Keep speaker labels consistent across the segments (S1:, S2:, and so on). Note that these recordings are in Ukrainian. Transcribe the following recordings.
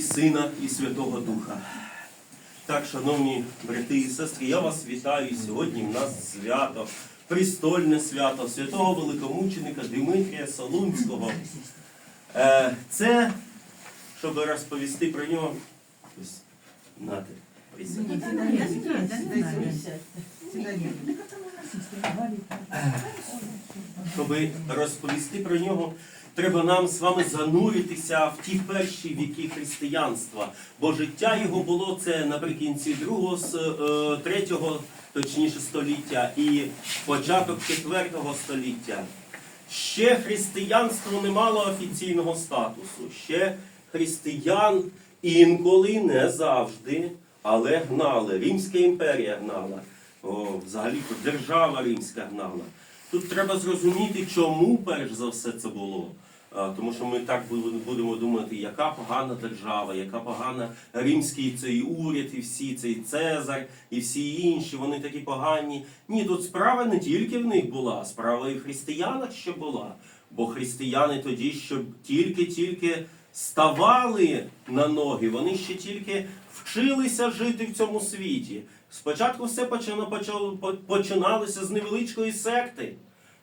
S1: Сина, і Святого Духа. Так, шановні брати і сестри, я вас вітаю сьогодні. В нас свято, престольне свято святого великомученика Димитрія Солунського. Е, Це, щоб розповісти про нього, ось, нате, присядьте. щоб розповісти про нього, треба нам з вами зануритися в ті перші віки християнства. Бо життя його було це наприкінці другого, е, третього, точніше століття і початок четвертого століття. Ще християнство не мало офіційного статусу. Ще християн інколи не завжди, але гнали. Римська імперія гнала. О, взагалі держава римська гнала. Тут треба зрозуміти, чому перш за все це було. Тому що ми так будемо думати, яка погана держава, яка погана римський цей уряд, і всі цей Цезар, і всі інші, вони такі погані. Ні, тут справа не тільки в них була, справа і в християнах ще була. Бо християни тоді, що тільки-тільки ставали на ноги, вони ще тільки вчилися жити в цьому світі. Спочатку все починалося з невеличкої секти.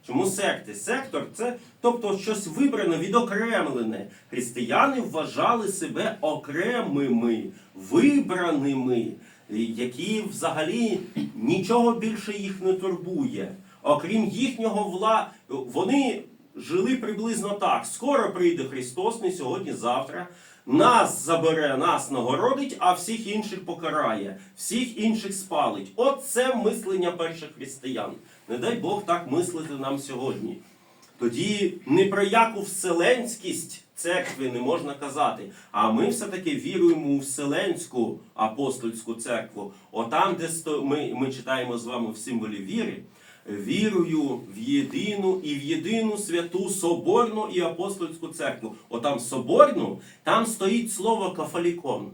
S1: Чому секти? Сектор це тобто щось вибране, відокремлене. Християни вважали себе окремими, вибраними, які взагалі нічого більше їх не турбує. Окрім їхнього вла, вони жили приблизно так. Скоро прийде Христос, не сьогодні, завтра. Нас забере, нас нагородить, а всіх інших покарає, всіх інших спалить. От це мислення перших християн. Не дай Бог так мислити нам сьогодні. Тоді ні про яку вселенськість церкви не можна казати. А ми все-таки віруємо у Вселенську апостольську церкву. Отам, де сто... ми, ми читаємо з вами в символі віри, вірую в єдину і в єдину святу Соборну і апостольську церкву. Отам Соборну, там стоїть слово кафолікон.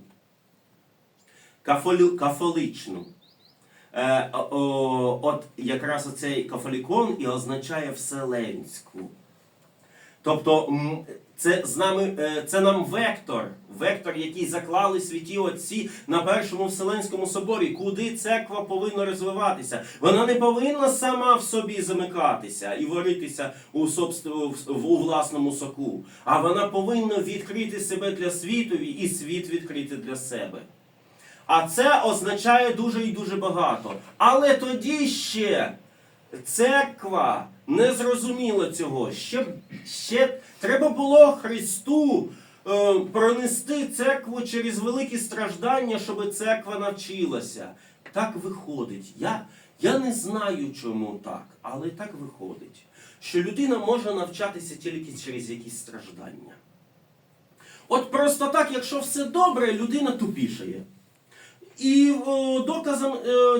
S1: Кафолі... Кафоличну. Е, о, от якраз оцей кафолікон і означає вселенську. Тобто це, з нами, е, це нам вектор, вектор, який заклали святі отці на першому Вселенському соборі, куди церква повинна розвиватися. Вона не повинна сама в собі замикатися і варитися у, у власному соку, а вона повинна відкрити себе для світові і світ відкрити для себе. А це означає дуже і дуже багато. Але тоді ще церква не зрозуміла цього. Ще, ще треба було Христу е, пронести церкву через великі страждання, щоб церква навчилася. Так виходить. Я, я не знаю, чому так, але так виходить. Що людина може навчатися тільки через якісь страждання. От просто так, якщо все добре, людина тупішає. І о, доказом е,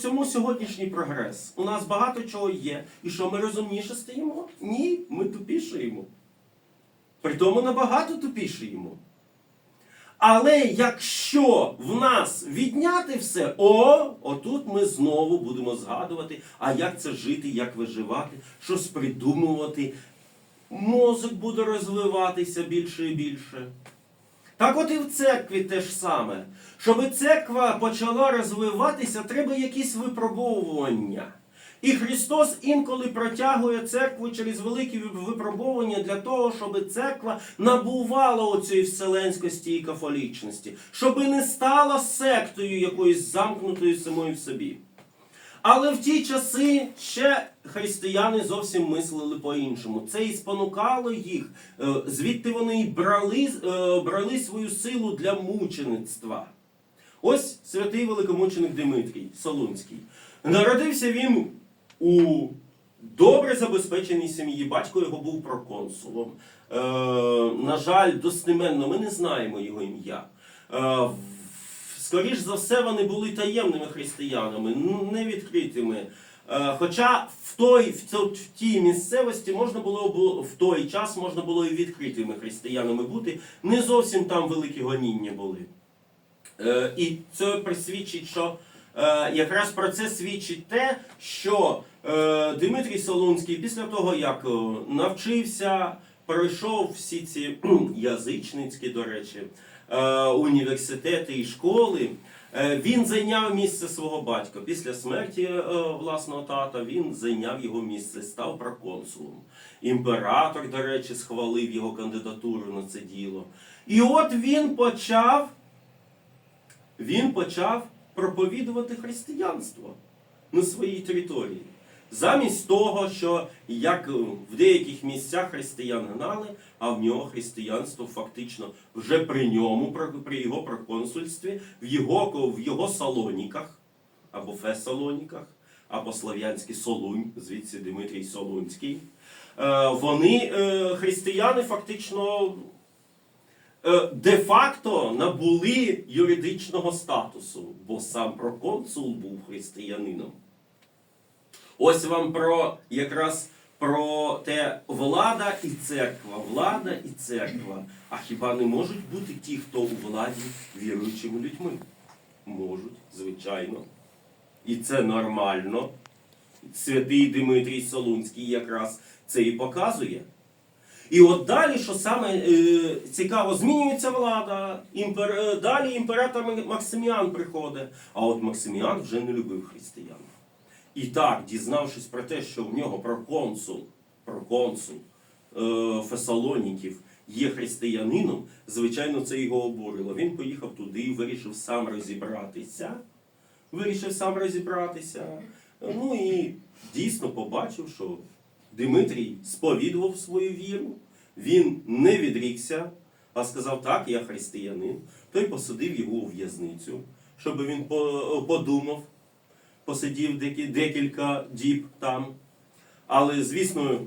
S1: цьому сьогоднішній прогрес. У нас багато чого є. І що ми розумніше стаємо? Ні, ми тупішаємо. Притому набагато тупішаємо. Але якщо в нас відняти все, о, отут ми знову будемо згадувати, а як це жити, як виживати, щось придумувати. Мозок буде розвиватися більше і більше. Так от і в церкві те ж саме. Щоб церква почала розвиватися, треба якісь випробовування. І Христос інколи протягує церкву через великі випробовування для того, щоб церква набувала оцієї вселенськості і кафолічності, щоб не стала сектою якоюсь замкнутою самою в собі. Але в ті часи ще християни зовсім мислили по-іншому. Це і спонукало їх, е, звідти вони і брали, е, брали свою силу для мучеництва. Ось святий великомученик Димитрій Солунський. Народився він у добре забезпеченій сім'ї. Батько його був проконсулом. Е, на жаль, достеменно ми не знаємо його ім'я. Скоріш за все, вони були таємними християнами, ну, не відкритими. Е, Хоча в той, в, тій місцевості можна було в той час можна було і відкритими християнами бути, не зовсім там великі гоніння були. Е, І це присвідчить, що е, якраз про це свідчить те, що Дмитрій Солунський після того, як навчився, пройшов всі ці язичницькі, до речі, університети і школи. Е, Він зайняв місце свого батька. Після смерті е, власного тата він зайняв його місце, став проконсулом. Імператор, до речі, схвалив його кандидатуру на це діло. І от він почав, він почав проповідувати християнство на своїй території. Замість того, що як в деяких місцях християн гнали, а в нього християнство фактично вже при ньому, при- його проконсульстві, в його, в його салоніках, або Фесалоніках, або Слов'янський Солунь, звідси Дмитрій Солунський, е, вони, е, християни, фактично е, де-факто набули юридичного статусу, бо сам проконсул був християнином. Ось вам про якраз про те влада і церква, влада і церква. А хіба не можуть бути ті, хто у владі віруючими людьми? Можуть, звичайно. І це нормально. Святий Дмитрій Солунський якраз це і показує. І от далі, що саме е, цікаво, змінюється влада. Імпер... е, Далі імператор Максиміан приходить. А от Максиміан вже не любив християн. І так, дізнавшись про те, що в нього проконсул, проконсул е, Фесалоніків є християнином, звичайно, це його обурило. Він поїхав туди і вирішив сам розібратися. Вирішив сам розібратися. Ну і дійсно побачив, що Дмитрій сповідував свою віру, він не відрікся, а сказав, так, я християнин. Той посадив його у в'язницю, щоб він подумав, посидів декілька діб там. Але, звісно,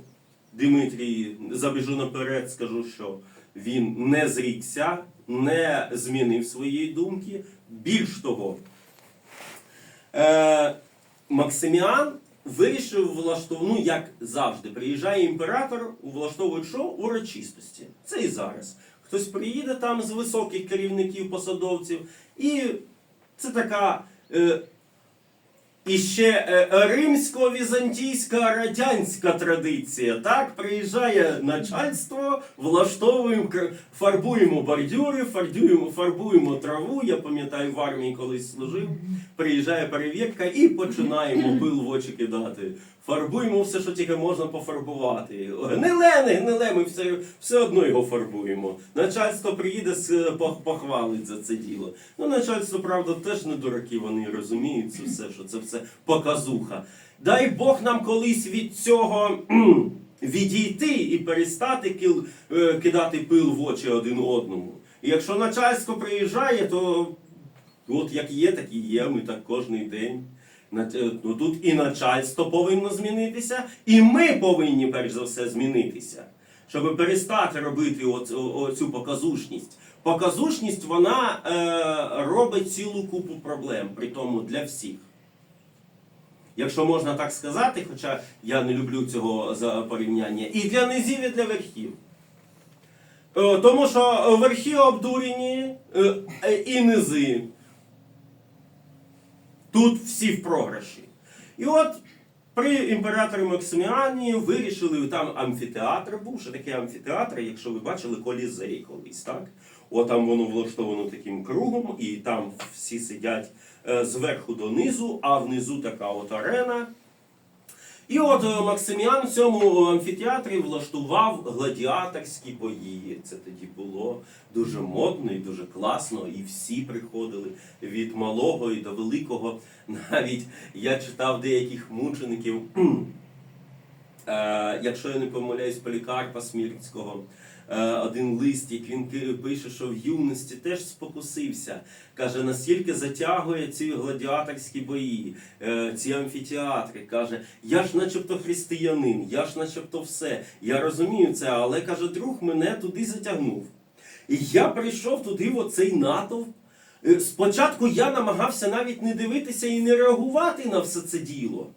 S1: Дмитрій, забіжу наперед, скажу, що він не зрікся, не змінив своєї думки. Більш того, е, Максиміан вирішив влаштовувати, ну як завжди, приїжджає імператор, влаштовують що? Урочистості. Це і зараз. Хтось приїде там з високих керівників, посадовців, і це така. Е, і ще е, римсько-візантійська радянська традиція. Так, приїжджає начальство, влаштовуємо, фарбуємо бордюри, фарбуємо, фарбуємо траву. Я пам'ятаю, в армії колись служив. Приїжджає перевірка і починаємо пил в очі кидати. Фарбуємо все, що тільки можна пофарбувати. Гниле, не гниле, ми все, все одно його фарбуємо. Начальство приїде, с- похвалить за це діло. Ну, начальство, правда, теж не дураки, вони розуміють це все, що це все показуха. Дай Бог нам колись від цього відійти і перестати кил, е, кидати пил в очі один одному. І якщо начальство приїжджає, то От як є, так і є. Ми так кожний день. Е, Ну, тут і начальство повинно змінитися, і ми повинні перш за все змінитися, щоб перестати робити о- оцю показушність. Показушність вона е, робить цілу купу проблем, при тому для всіх. Якщо можна так сказати, хоча я не люблю цього порівняння, і для низів, і для верхів. Е, Тому що верхи обдурені е, і низи. Тут всі в програші. І от при імператорі Максиміані вирішили, там амфітеатр був, що таке амфітеатр, якщо ви бачили колізей колись, так? От там воно влаштовано таким кругом, і там всі сидять е, зверху донизу, а внизу така от арена. І от е, Максиміан в цьому амфітеатрі влаштував гладіаторські бої. Це тоді було дуже модно і дуже класно, і всі приходили від малого і до великого. Навіть я читав деяких мучеників, е, якщо я не помиляюсь, Полікарпа Смірського. Е, Один лист, як він пише, що в юності теж спокусився. Каже, настільки затягує ці гладіаторські бої, е, ці амфітеатри. Каже, я ж начебто християнин, я ж начебто все. Я розумію це, але каже, друг мене туди затягнув. І я прийшов туди, в оцей натовп. Е, Спочатку я намагався навіть не дивитися і не реагувати на все це діло.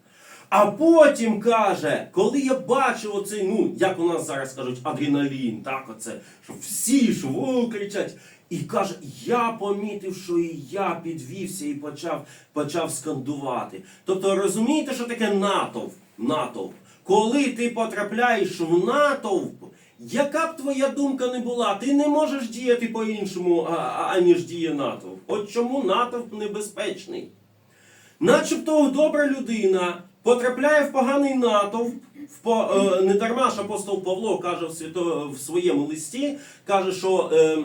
S1: А потім каже, коли я бачив оцей, ну, як у нас зараз кажуть, адреналін, так, оце, що всі ж «Воу!» кричать. І каже, я помітив, що і я підвівся і почав, почав скандувати. Тобто розумієте, що таке натовп? натовп? Коли ти потрапляєш в натовп, Яка б твоя думка не була, ти не можеш діяти по-іншому, аніж діє натовп. От чому натовп небезпечний? Начебто добра людина потрапляє в поганий натовп. Е, не дарма ж апостол Павло каже в, свято, в своєму листі, каже, що е,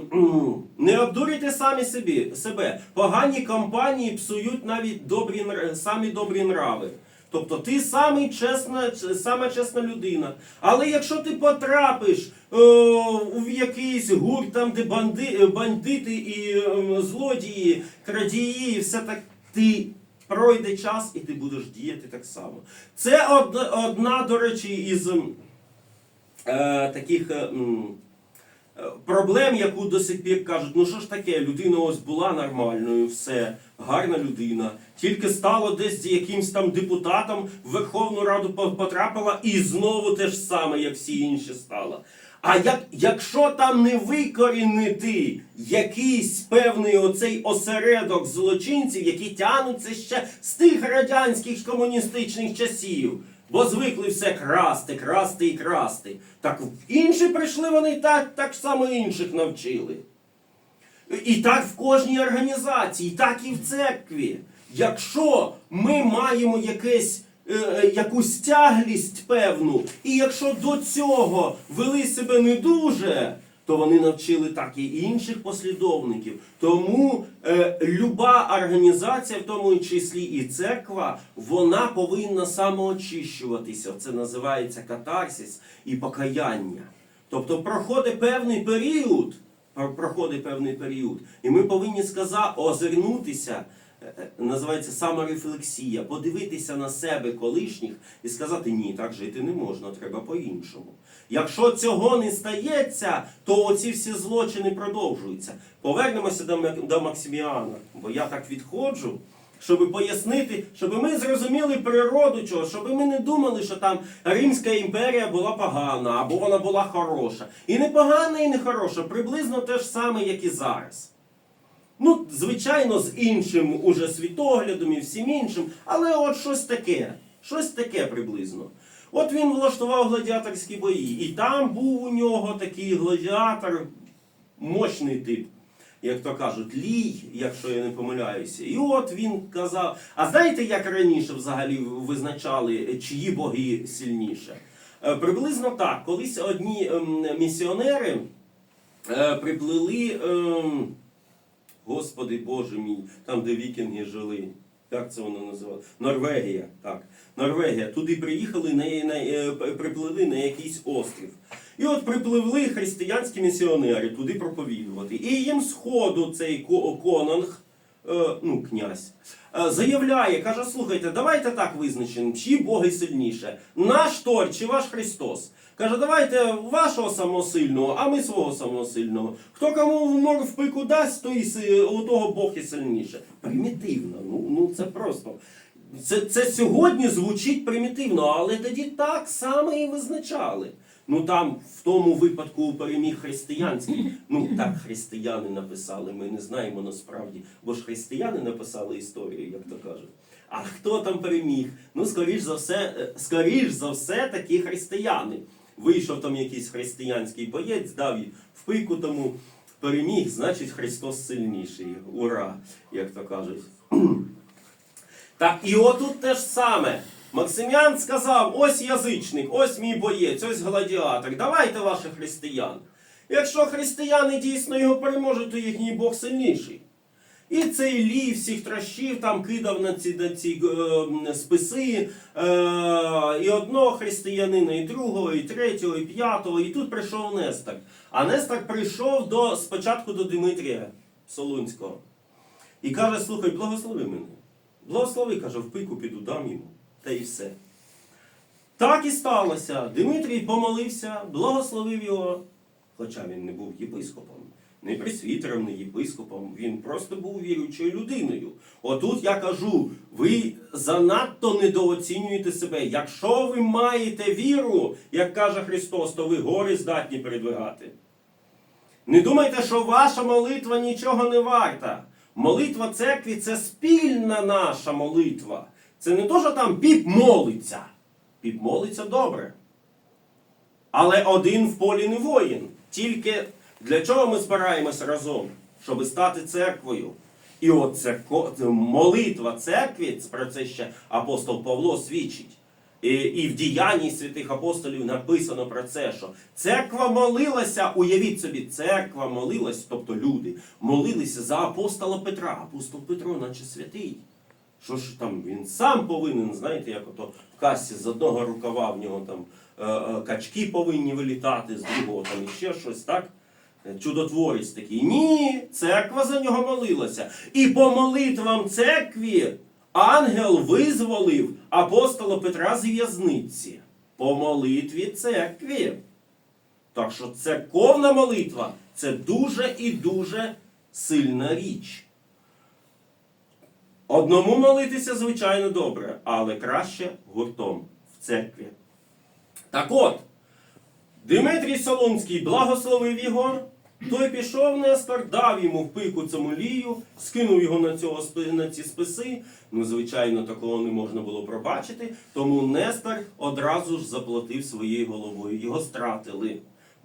S1: не обдурюйте самі собі, себе. Погані компанії псують навіть добрі, самі добрі нрави. Тобто ти самий чесна, сама чесна людина. Але якщо ти потрапиш е, в якийсь гурт, там, де банди, бандити і е, злодії, крадії, все так ти пройде час і ти будеш діяти так само. Це одна, до речі, із е, таких. е, е, Проблем, яку до сих пір кажуть, ну що ж таке, людина ось була нормальною, все, гарна людина, тільки стало десь з якимсь там депутатом в Верховну Раду потрапила і знову те ж саме, як всі інші стала. А як, якщо там не викорінити якийсь певний оцей осередок злочинців, які тягнуться ще з тих радянських комуністичних часів, бо звикли все красти, красти і красти. Так інші прийшли, вони так, так само інших навчили. І так в кожній організації, і так і в церкві. Якщо ми маємо якесь, якусь тяглість певну, і якщо до цього вели себе не дуже, то вони навчили так і інших послідовників. Тому е, люба організація, в тому числі і церква, вона повинна самоочищуватися. Це називається катарсис і покаяння. Тобто проходить певний період, проходить певний період, і ми повинні сказати, озирнутися, е, е, називається саморефлексія, подивитися на себе колишніх і сказати, ні, так жити не можна, треба по-іншому. Якщо цього не стається, то оці всі злочини продовжуються. Повернемося до, до Максиміана, бо я так відходжу. Щоб пояснити, щоб ми зрозуміли природу чого, щоб ми не думали, що там Римська імперія була погана або вона була хороша. І не погана, і не хороша, приблизно те ж саме, як і зараз. Ну, звичайно, з іншим уже світоглядом і всім іншим, але от щось таке, щось таке приблизно. От він влаштував гладіаторські бої, і там був у нього такий гладіатор, мощний тип, як то кажуть, лій, якщо я не помиляюся. І от він казав: а знаєте, як раніше взагалі визначали, чиї боги сильніше? Е, Приблизно так, колись одні ем, місіонери е, приплили. Господи Боже мій, там, де вікінги жили. Як це воно називалося? Норвегія. Так. Норвегія. Туди приїхали, на, на, е, припливли на якийсь острів. І от припливли християнські місіонери туди проповідувати. І їм сходу ходу цей ко- конунг, е, ну, князь, е, заявляє, каже, слухайте, давайте так визначимо, чиї боги сильніше, наш Тор чи ваш Христос. Каже, давайте вашого самого сильного, а ми свого самого сильного. Хто кому в мор в пику дасть, то і у того Бог і сильніше. Примітивно, ну, ну це просто. Це, це сьогодні звучить примітивно, але тоді так само і визначали. Ну там в тому випадку переміг християнський. Ну так християни написали. Ми не знаємо насправді, бо ж християни написали історію, як то кажуть. А хто там переміг? Ну, скоріш за все, е, скоріш за все, такі християни. Вийшов там якийсь християнський боєць, дав їй в пику тому переміг, значить Христос сильніший. Ура! Як то кажуть. Так, і отут те ж саме. Максиміан сказав: ось язичник, ось мій боєць, ось гладіатор. Давайте ваших християн. Якщо християни дійсно його переможуть, то їхній Бог сильніший. І цей лій всіх трощів там кидав на ці, на ці е, списи е, і одного християнина, і другого, і третього, і п'ятого. І тут прийшов Нестор. А Нестор прийшов до, спочатку до Димитрія Солунського. І каже: слухай, благослови мене. Благослови, каже, в пику піду дам йому. Та і все. Так і сталося. Димитрій помолився, благословив його, хоча він не був єпископом, не пресвітером, не єпископом, він просто був віруючою людиною. Отут я кажу, ви занадто недооцінюєте себе. Якщо ви маєте віру, як каже Христос, то ви гори здатні передвигати. Не думайте, що ваша молитва нічого не варта. Молитва церкві це спільна наша молитва. Це не то, що там піп молиться. Піп молиться добре. Але один в полі не воїн. Тільки для чого ми збираємося разом? Щоб стати церквою. І от церко... молитва церкві, про це ще апостол Павло свідчить. І, і в діянні святих апостолів написано про це, що церква молилася, уявіть собі, церква молилась, тобто люди, молилися за апостола Петра. Апостол Петро, наче святий. Що ж там він сам повинен, знаєте, як ото в касі з одного рукава в нього там е, е, качки повинні вилітати, з другого там іще щось, так? Чудотворець такий. Ні, церква за нього молилася. І по молитвам церкві ангел визволив апостола Петра з в'язниці. По молитві церкві. Так що церковна молитва це дуже і дуже сильна річ. Одному молитися, звичайно, добре, але краще гуртом в церкві. Так от, Дмитрій Солунський благословив його, той пішов Нестор, дав йому в пику цьому лію, скинув його на, цього, на ці списи. Ну, звичайно, такого не можна було пробачити, тому Нестор одразу ж заплатив своєю головою. Його стратили.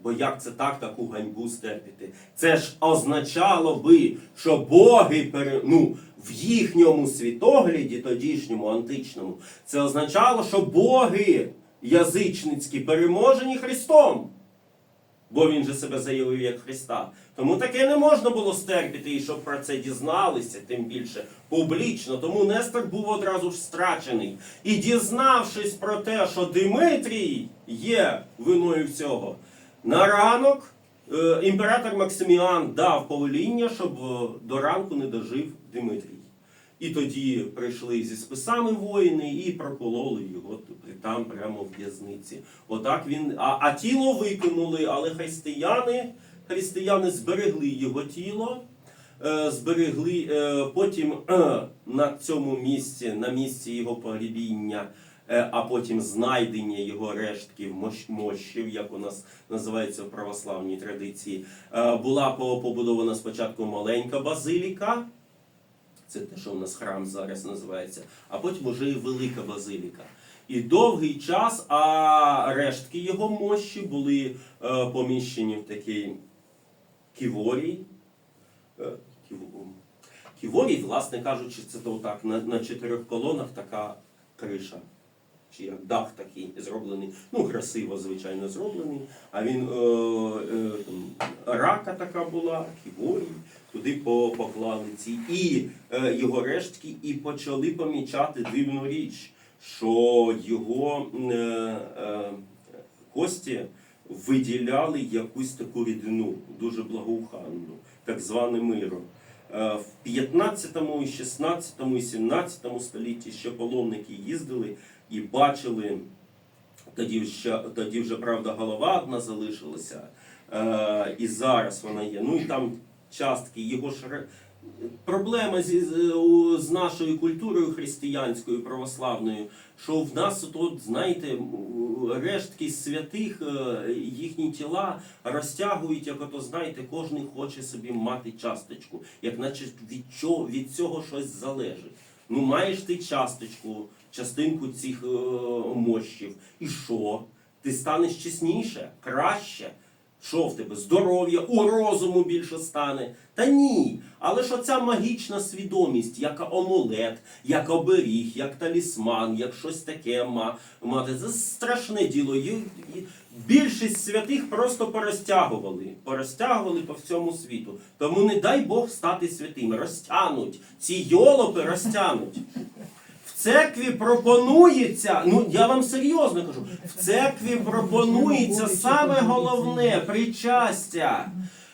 S1: Бо як це так таку ганьбу стерпіти? Це ж означало би, що боги пере... ну, в їхньому світогляді, тодішньому античному, це означало, що боги язичницькі переможені Христом. Бо він же себе заявив як Христа. Тому таке не можна було стерпіти, і щоб про це дізналися, тим більше публічно. Тому Нестор був одразу ж страчений. І дізнавшись про те, що Димитрій є виною всього, на ранок е, імператор Максиміан дав повеління, щоб е, до ранку не дожив Димитрій. І тоді прийшли зі списами воїни і прокололи його там прямо в в'язниці. Отак він. А, а тіло викинули, але християни, християни зберегли його тіло, е, зберегли е, потім е, на цьому місці, на місці його погребіння, е, а потім знайдення його рештків мощів, як у нас називається в православній традиції, була побудована спочатку маленька базиліка. Це те, що у нас храм зараз називається, а потім уже і велика базиліка. І довгий час, а рештки його мощі були е, поміщені в такий ківорій. Е, Ківорій, власне кажучи, це то так, на, на чотирьох колонах така криша. Чи як дах такий зроблений. Ну, красиво, звичайно, зроблений. А він е, е, рака така була, ківорій туди по- поклали ці і е, його рештки, і почали помічати дивну річ, що його е, е, кості виділяли якусь таку рідину, дуже благоуханну, так зване миро. Е, В 15, і 16, і 17 столітті ще паломники їздили і бачили тоді вже, тоді вже правда, голова одна залишилася, е, і зараз вона є. Ну і там частки його ж проблема з, з нашою культурою християнською, православною, що в нас тут, знаєте, рештки святих, е, їхні тіла розтягують, як ото знаєте, кожен хоче собі мати часточку, як наче від, чого, від цього щось залежить. Ну, маєш ти часточку, частинку цих е, мощів. І що? Ти станеш чесніше, краще. Що в тебе? Здоров'я, у розуму більше стане. Та ні. Але ж оця магічна свідомість, як амулет, як оберіг, як талісман, як щось таке ма- мати. Це страшне діло. Більшість святих просто порозтягували, порозтягували по всьому світу. Тому не дай Бог стати святими. Розтягнуть. Ці йолопи розтягнуть. Церкві пропонується, ну я вам серйозно кажу, в церкві пропонується саме головне причастя.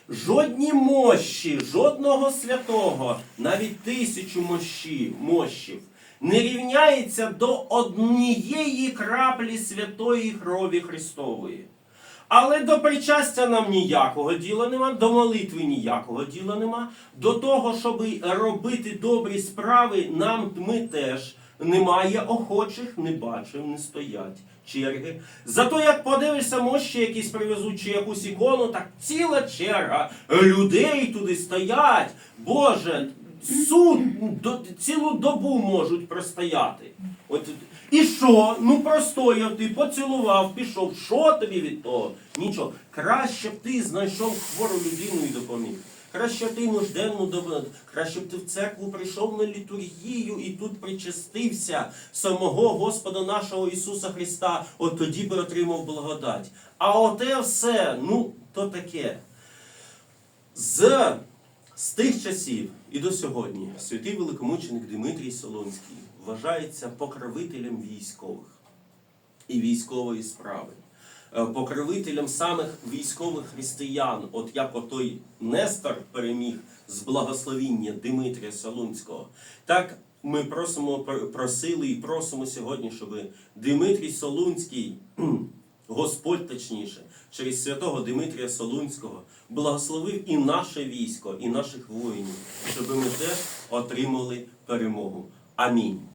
S1: Жодні мощі, жодного святого, навіть тисячу мощів, мощів не рівняється до однієї краплі святої крові Христової. Але до причастя нам ніякого діла нема, до молитви ніякого діла нема. До того, щоб робити добрі справи, нам ми теж немає охочих, не бачив, не стоять черги. Зато як подивишся, мощі якісь привезуть чи якусь ікону, так ціла черга людей туди стоять. Боже, суд до, цілу добу можуть простояти. От І що? Ну простояв ти, поцілував, пішов. Що тобі від того? Нічого. Краще б ти знайшов хвору людину і допоміг. Краще ти нужденну допомог. Краще б ти в церкву прийшов на літургію і тут причастився самого Господа нашого Ісуса Христа. От тоді би отримав благодать. А оте все, ну, то таке. З, з тих часів і до сьогодні святий великомученик Дмитрій Солонський вважається покровителем військових і військової справи, покровителем самих військових християн, от як отой Нестор переміг з благословіння Дмитрія Солунського, так ми просимо, просили і просимо сьогодні, щоб Дмитрій Солунський Господь, точніше, через святого Димитрія Солунського благословив і наше військо, і наших воїнів, щоб ми теж отримали перемогу. Амінь.